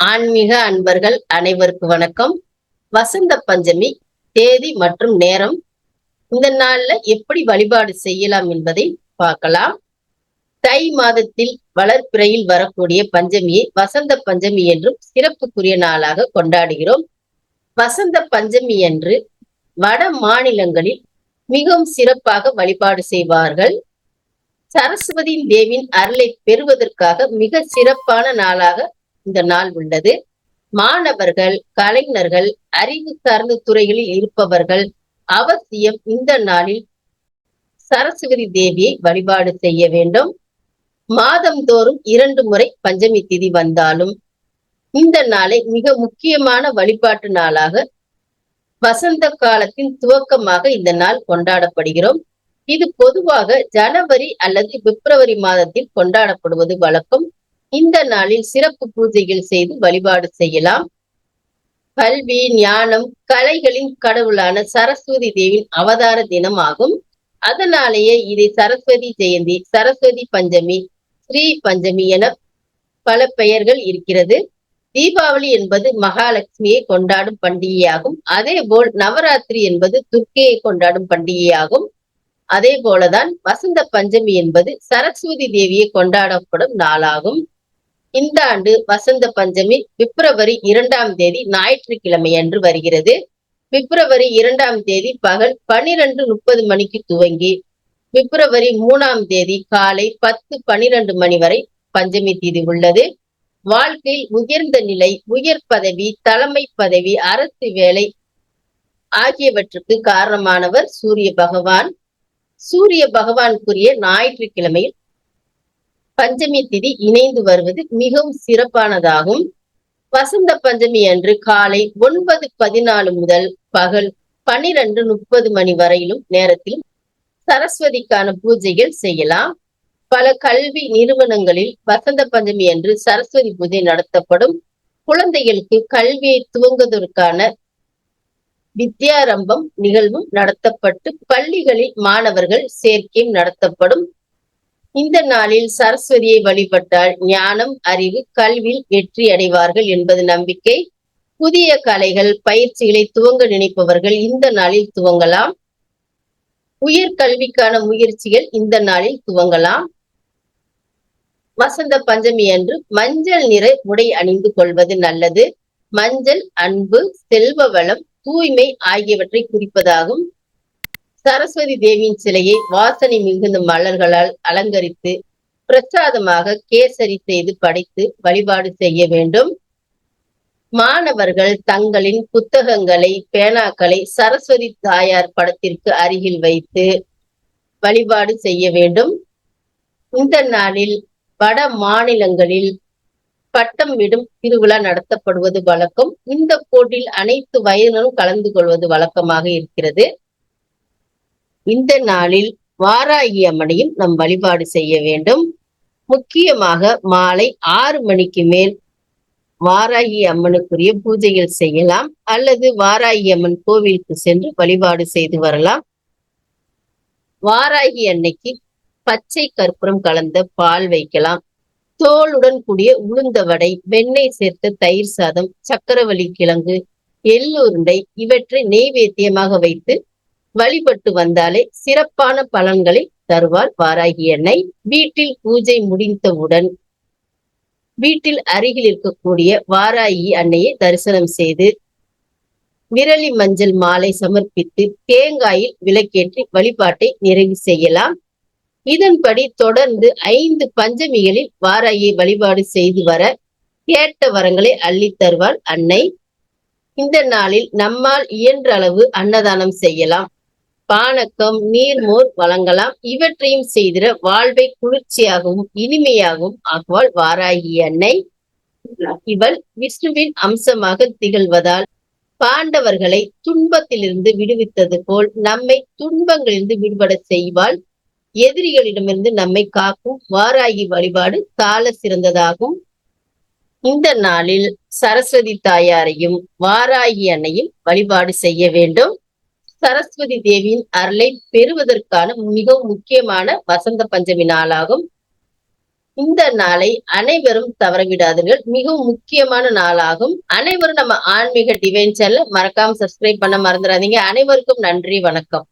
ஆன்மீக அன்பர்கள் அனைவருக்கு வணக்கம். வசந்த பஞ்சமி தேதி மற்றும் நேரம். இந்த நாள்ல எப்படி வழிபாடு செய்யலாம் என்பதை பார்க்கலாம். தை மாதத்தில் வளர்ப்பிறையில் வரக்கூடிய பஞ்சமியை வசந்த பஞ்சமி என்றும் சிறப்புக்குரிய நாளாக கொண்டாடுகிறோம். வசந்த பஞ்சமி என்று வட மாநிலங்களில் மிகவும் சிறப்பாக வழிபாடு செய்வார்கள். சரஸ்வதி தேவியின் அருளை பெறுவதற்காக மிக சிறப்பான நாளாக இந்த நாள் உள்ளது. மாணவர்கள் கலைஞர்கள் அறிவு சார்ந்த துறைகளில் இருப்பவர்கள் அவசியம் இந்த நாளில் சரஸ்வதி தேவியை வழிபாடு செய்ய வேண்டும். மாதந்தோறும் இரண்டு முறை பஞ்சமி திதி வந்தாலும் இந்த நாளை மிக முக்கியமான வழிபாட்டு நாளாக வசந்த காலத்தின் துவக்கமாக இந்த நாள் கொண்டாடப்படுகிறோம். இது பொதுவாக ஜனவரி அல்லது பிப்ரவரி மாதத்தில் கொண்டாடப்படுவது வழக்கம். இந்த நாளில் சிறப்பு பூஜைகள் செய்து வழிபாடு செய்யலாம். கல்வி ஞானம் கலைகளின் கடவுளான சரஸ்வதி தேவியின் அவதார தினம் ஆகும் அதனாலேயே இதை சரஸ்வதி ஜெயந்தி சரஸ்வதி பஞ்சமி ஸ்ரீ பஞ்சமி என பல பெயர்கள் இருக்கிறது. தீபாவளி என்பது மகாலட்சுமியை கொண்டாடும் பண்டிகையாகும். அதே போல் நவராத்திரி என்பது துர்க்கையை கொண்டாடும் பண்டிகையாகும். அதே போலதான் வசந்த பஞ்சமி என்பது சரஸ்வதி தேவியை கொண்டாடப்படும் நாளாகும். இந்த ஆண்டு வசந்த பஞ்சமி பிப்ரவரி இரண்டாம் தேதி ஞாயிற்றுக்கிழமை அன்று வருகிறது. பிப்ரவரி இரண்டாம் தேதி பகல் பனிரெண்டு முப்பது மணிக்கு துவங்கி பிப்ரவரி மூணாம் தேதி காலை பத்து பனிரெண்டு மணி வரை பஞ்சமி தேதி உள்ளது. வாழ்க்கையில் உயர்ந்த நிலை உயர் பதவி தலைமை பதவி அரசு வேலை ஆகியவற்றுக்கு காரணமானவர் சூரிய பகவான். சூரிய பகவானுக்குரிய ஞாயிற்றுக்கிழமையில் பஞ்சமி திதி இணைந்து வருவது மிகவும் சிறப்பானதாகும். வசந்த பஞ்சமி அன்று காலை ஒன்பது பதினாலு முதல் பகல் பனிரெண்டு முப்பது மணி வரையிலும் நேரத்தில் சரஸ்வதிக்கான பூஜைகள் செய்யலாம். பல கல்வி நிறுவனங்களில் வசந்த பஞ்சமி அன்று சரஸ்வதி பூஜை நடத்தப்படும். குழந்தைகளுக்கு கல்வியை துவங்குவதற்கான வித்யாரம்பம் நிகழ்வும் நடத்தப்பட்டு பள்ளிகளில் மாணவர்கள் சேர்க்கையும் நடத்தப்படும். இந்த நாளில் சரஸ்வதியை வழிபட்டால் ஞானம் அறிவு கல்வியில் வெற்றி அடைவார்கள் என்பது நம்பிக்கை. புதிய கலைகள் பயிற்சிகளை துவங்க நினைப்பவர்கள் இந்த நாளில் துவங்கலாம். உயர் கல்விக்கான முயற்சிகள் இந்த நாளில் துவங்கலாம். வசந்த பஞ்சமி அன்று மஞ்சள் நிற உடை அணிந்து கொள்வது நல்லது. மஞ்சள் அன்பு செல்வ வளம் தூய்மை ஆகியவற்றை குறிப்பதாகும். சரஸ்வதி தேவியின் சிலையை வாசனை மிகுந்த மலர்களால் அலங்கரித்து பிரசாதமாக கேசரி செய்து படைத்து வழிபாடு செய்ய வேண்டும். மாணவர்கள் தங்களின் புத்தகங்களை பேனாக்களை சரஸ்வதி தாயார் படத்திற்கு அருகில் வைத்து வழிபாடு செய்ய வேண்டும். இந்த நாளில் வட மாநிலங்களில் பட்டம் விடும் திருவிழா நடத்தப்படுவது வழக்கம். இந்த போட்டியில் அனைத்து வயதினரும் கலந்து கொள்வது வழக்கமாக இருக்கிறது. இந்த நாளில் வாராகி அம்மனையும் நம் வழிபாடு செய்ய வேண்டும். முக்கியமாக மாலை ஆறு மணிக்கு மேல் வாராகி அம்மனுக்குரிய பூஜைகள் செய்யலாம். அல்லது வாராகி அம்மன் கோவிலுக்கு சென்று வழிபாடு செய்து வரலாம். வாராகி அன்னைக்கு பச்சை கற்பூரம் கலந்த பால் வைக்கலாம். தோலுடன் கூடிய உளுந்த வடை வெண்ணெய் சேர்த்த தயிர் சாதம் சக்கரவள்ளி கிழங்கு எள்ளுருண்டை இவற்றை நெய்வேத்தியமாக வைத்து வழிபட்டு வந்தாலே சிறப்பான பலன்களை தருவார் வாராகி எண்ணெய் வீட்டில் பூஜை முடிந்தவுடன் வீட்டில் அருகில் இருக்கக்கூடிய வாராகி அன்னையை தரிசனம் செய்து விரலி மஞ்சள் மாலை சமர்ப்பித்து தேங்காயில் விளக்கேற்றி வழிபாட்டை நிறைவு செய்யலாம். இதன்படி தொடர்ந்து ஐந்து பஞ்சமிகளில் வாராகியை வழிபாடு செய்து வர கேட்ட வரங்களை அள்ளித் தருவாள் அன்னை. இந்த நாளில் நம்மால் இயன்ற அளவு அன்னதானம் செய்யலாம். பானக்கம் நீர்மோர் வழங்கலாம். இவற்றையும் செய்திட வாழ்வை குளிர்ச்சியாகவும் இனிமையாகவும் ஆகுவாள் வாராகி அன்னை. இவள் விஷ்ணுவின் அம்சமாக திகழ்வதால் பாண்டவர்களை துன்பத்திலிருந்து விடுவித்தது போல் நம்மை துன்பங்களிலிருந்து விடுபட செய்வாள். எதிரிகளிடமிருந்து நம்மை காக்கும் வாராகி வழிபாடு சால சிறந்ததாகும். இந்த நாளில் சரஸ்வதி தாயாரையும் வாராகி அன்னையும் வழிபாடு செய்ய வேண்டும். சரஸ்வதி தேவியின் அருளை பெறுவதற்கான மிகவும் முக்கியமான வசந்த பஞ்சமி நாளாகும். இந்த நாளை அனைவரும் தவறவிடாதீர்கள். மிகவும் முக்கியமான நாளாகும். அனைவரும் நம்ம ஆன்மீக டிவைன் சேனல் மறக்காம சப்ஸ்கிரைப் பண்ண மறந்துடாதீங்க. அனைவருக்கும் நன்றி வணக்கம்.